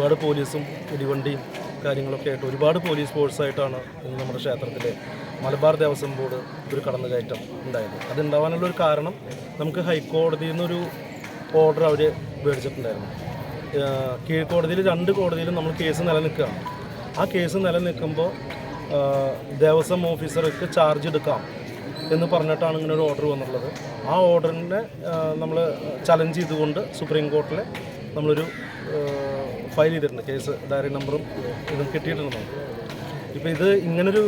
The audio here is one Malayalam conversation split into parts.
ഒരുപാട് പോലീസും ഇടിവണ്ടിയും കാര്യങ്ങളൊക്കെ ആയിട്ട് ഒരുപാട് പോലീസ് ഫോഴ്സായിട്ടാണ് ഇന്ന് നമ്മുടെ ക്ഷേത്രത്തിൽ മലബാർ ദേവസ്വം ബോർഡ് ഒരു കടന്നുകയറ്റം ഉണ്ടായത്. അതുണ്ടാവാനുള്ള ഒരു കാരണം നമുക്ക് ഹൈക്കോടതിയിൽ നിന്നൊരു ഓർഡർ അവർ മേടിച്ചിട്ടുണ്ടായിരുന്നു. കീഴ്ക്കോടതിയിൽ രണ്ട് കോടതിയിലും നമ്മൾ കേസ് നിലനിൽക്കുകയാണ്. ആ കേസ് നിലനിൽക്കുമ്പോൾ ദേവസ്വം ഓഫീസർക്ക് ചാർജ് എടുക്കാം എന്ന് പറഞ്ഞിട്ടാണ് ഇങ്ങനെ ഒരു ഓർഡർ വന്നുള്ളത് ആ ഓർഡറിനെ നമ്മൾ ചലഞ്ച് ചെയ്തുകൊണ്ട് സുപ്രീം കോർട്ടിൽ നമ്മളൊരു ഫയൽ ചെയ്തിട്ടുണ്ട്. കേസ് ഡയറി നമ്പറും ഇതും കിട്ടിയിട്ടുണ്ട്. ഇപ്പോൾ ഇത് ഇങ്ങനൊരു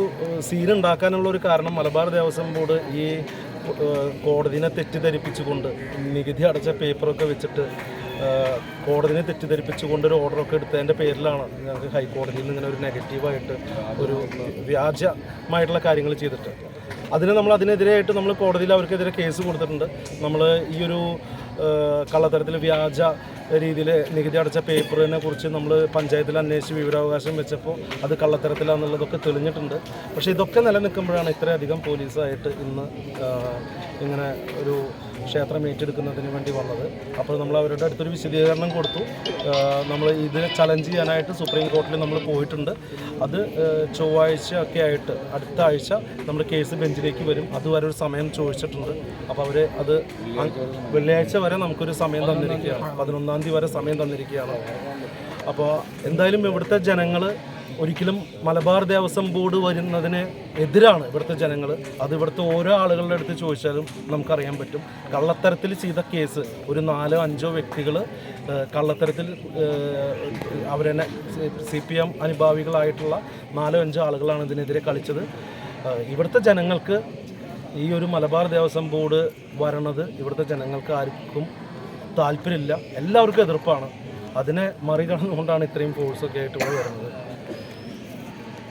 സീൻ ഉണ്ടാക്കാനുള്ള ഒരു കാരണം മലബാർ ദേവസ്വം ബോർഡ് ഈ കോടതിനെ തെറ്റിദ്ധരിപ്പിച്ചുകൊണ്ട് നികുതി അടച്ച പേപ്പറൊക്കെ വെച്ചിട്ട് കോടതിനെ തെറ്റിദ്ധരിപ്പിച്ചുകൊണ്ട് ഒരു ഓർഡറൊക്കെ എടുത്തതിന്റെ പേരിലാണ് ഞങ്ങൾക്ക് ഹൈക്കോടതിയിൽ നിന്ന് ഇങ്ങനെ ഒരു നെഗറ്റീവായിട്ട് ഒരു വ്യാജമായിട്ടുള്ള കാര്യങ്ങൾ ചെയ്തിട്ട്. അതിന് നമ്മൾ അതിനെതിരെയായിട്ട് നമ്മൾ കോടതിയിൽ അവർക്കെതിരെ കേസ് കൊടുത്തിട്ടുണ്ട്. നമ്മൾ ഈ ഒരു കള്ളത്തരത്തിൽ വ്യാജ രീതിയിൽ നികുതി അടച്ച പേപ്പറിനെ കുറിച്ച് നമ്മൾ പഞ്ചായത്തിൽ അന്വേഷിച്ച് വിവരാവകാശം വെച്ചപ്പോൾ അത് കള്ളത്തരത്തിലാണെന്നുള്ളതൊക്കെ തെളിഞ്ഞിട്ടുണ്ട്. പക്ഷേ ഇതൊക്കെ നിലനിൽക്കുമ്പോഴാണ് ഇത്രയധികം പോലീസായിട്ട് ഇന്ന് ഇങ്ങനെ ഒരു ക്ഷേത്രം ഏറ്റെടുക്കുന്നതിന് വേണ്ടി വന്നത്. അപ്പോൾ നമ്മൾ അവരുടെ അടുത്തൊരു വിശദീകരണം കൊടുത്തു. നമ്മൾ ഇത് ചലഞ്ച് ചെയ്യാനായിട്ട് സുപ്രീം കോർട്ടിൽ നമ്മൾ പോയിട്ടുണ്ട്. അത് ചൊവ്വാഴ്ച ഒക്കെ ആയിട്ട് അടുത്ത ആഴ്ച നമ്മൾ കേസ് ബെഞ്ചിലേക്ക് വരും. അതുവരെ ഒരു സമയം ചോദിച്ചിട്ടുണ്ട്. അപ്പോൾ അവർ അത് വെള്ളിയാഴ്ച വരെ നമുക്കൊരു സമയം തന്നിരിക്കുകയാണ്. പതിനൊന്നാം തീയതി വരെ സമയം തന്നിരിക്കുകയാണ്. അപ്പോൾ എന്തായാലും ഇവിടുത്തെ ജനങ്ങൾ ഒരിക്കലും മലബാർ ദേവസ്വം ബോർഡ് വരുന്നതിന് എതിരാണ് ഇവിടുത്തെ ജനങ്ങൾ. അത് ഇവിടുത്തെ ഓരോ ആളുകളുടെ അടുത്ത് ചോദിച്ചാലും നമുക്കറിയാൻ പറ്റും. കള്ളത്തരത്തിൽ ചെയ്ത കേസ് ഒരു നാലോ അഞ്ചോ വ്യക്തികൾ കള്ളത്തരത്തിൽ അവരെന്നെ സി പി എം അനുഭാവികളായിട്ടുള്ള നാലോ അഞ്ചോ ആളുകളാണ് ഇതിനെതിരെ കളിച്ചത്. ഇവിടുത്തെ ജനങ്ങൾക്ക് ഈ ഒരു മലബാർ ദേവസ്വം ബോർഡ് വരണത് ഇവിടുത്തെ ജനങ്ങൾക്ക് ആർക്കും താല്പര്യമില്ല. എല്ലാവർക്കും എതിർപ്പാണ്. അതിനെ മറികടന്നുകൊണ്ടാണ് ഇത്രയും ഫോഴ്സൊക്കെ ആയിട്ട് വരുന്നത്.